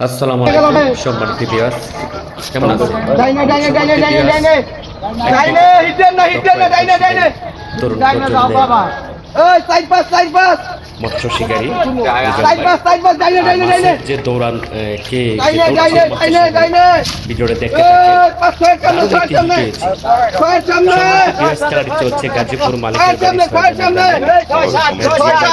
আসসালামু আলাইকুম সম্মানিত ভিউয়ার্স কেমন আছেন ডাইনে ডাইনে ডাইনে ডাইনে ডাইনে ডাইনে হিটেন না হিটেন না ডাইনে ডাইনে তরুণ প্রজন্মের বাবা ওই সাইড পাস সাইড পাস মৎস্য শিকারী সাইড পাস সাইড পাস ডাইনে ডাইনে ডাইনে যে দৌড়ান কে ডাইনে ডাইনে ডাইনে। ডাইনে ভিডিওটা দেখতে ছয়ের সামনে সামনে সামনে খেলাটি চলছে গাজীপুর মালিকের সামনে সামনে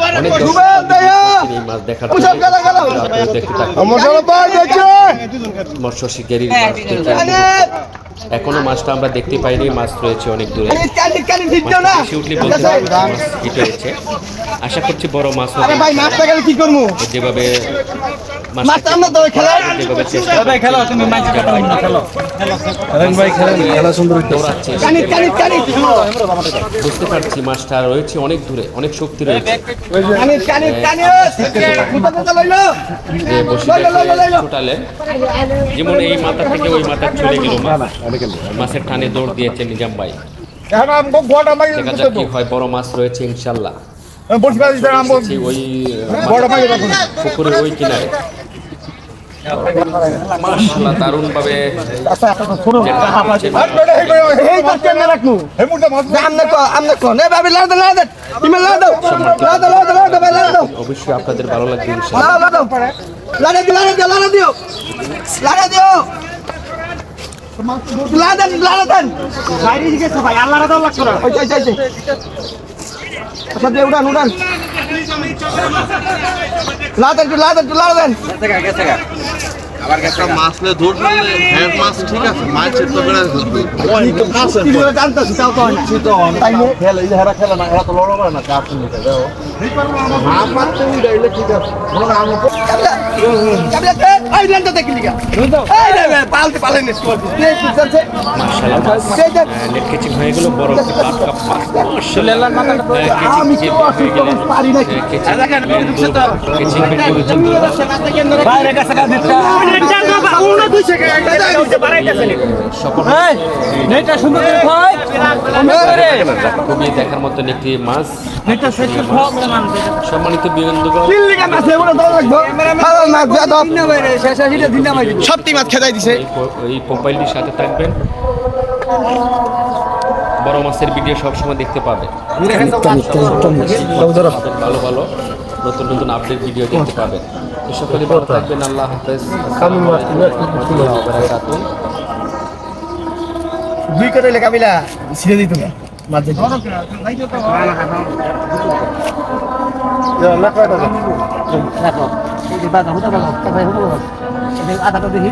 অনেক এই মাছ দেখার দেখতে থাকুন। মৎস্য শিকারীর মাছ দেখে কানিক এখনও মাছটা আমরা দেখতে পাইনি মাছ রয়েছে অনেক দূরে। কানিক কানিক কানিক হিট দাও মাছটা না। বেশি উঠলে বলতে পারব না, মাছ হিট হয়েছে আশা করছি বড় মাছ হবে। ভাই মাছটা গেলে কি করব? যেভাবে বুঝতে পারছি মাছটা রয়েছে অনেক দূরে অনেক শক্তি রয়েছে। যেমন এই মাথা থেকে ওই মাথা চলে গেল মাছ। মাছের টানে দৌড় দিয়েছে নিজাম ভাই এখন আমগো দেখা যাক কি হয় বড় মাছ রয়েছে ইনশাল্লাহ ওই পুকুরের ওই কিনারে মাশাআল্লাহ দারুণ ভাবে অবশ্যই আপনাদের ভালো লাগবে ইনশাআল্লাহ লাদ দিও দিও লাদ দিও লাদ দিও লাদ একটু মাছলে ধরলে হ্যাঁ মাছ ঠিক আছে মাছ কি করে জানতাছি তাও তো তাই নিয়ে খেলে এই হারা খেলে না এরা তো লড়া পারে না কাপ নিতে দাও আমার তো উড়াইলে ঠিক আছে। আমার এই লেনটা দেখি লিগা এই রে রে পালতে পালেন না স্কোর প্লে করছে মাশাআল্লাহ মাছ সেই যে নেট কেচিং গেল বড় একটি পাঁচ কাপ মাছ মাশাআল্লাহ আমি খুবই দেখার মতন একটি মাছ সম্মানিত সবটি মাছ খেদাই দিছে এই প্রোফাইলটির সাথে থাকবেন বড় মাছের ভিডিও সবসময় দেখতে পাবেন ভালো ভালো নতুন নতুন আপডেট ভিডিও দেখতে পাবেন। তো সকলে ভালো থাকবেন আল্লাহ হাফেজ। আসসালামু আলাইকুম ওয়া রাহমাতুল্লাহি ওয়া বারাকাতুহু। দুই করে লেখা বিলা ছিড়ে তারপরে হুদা বাদা আদাটা দেখি।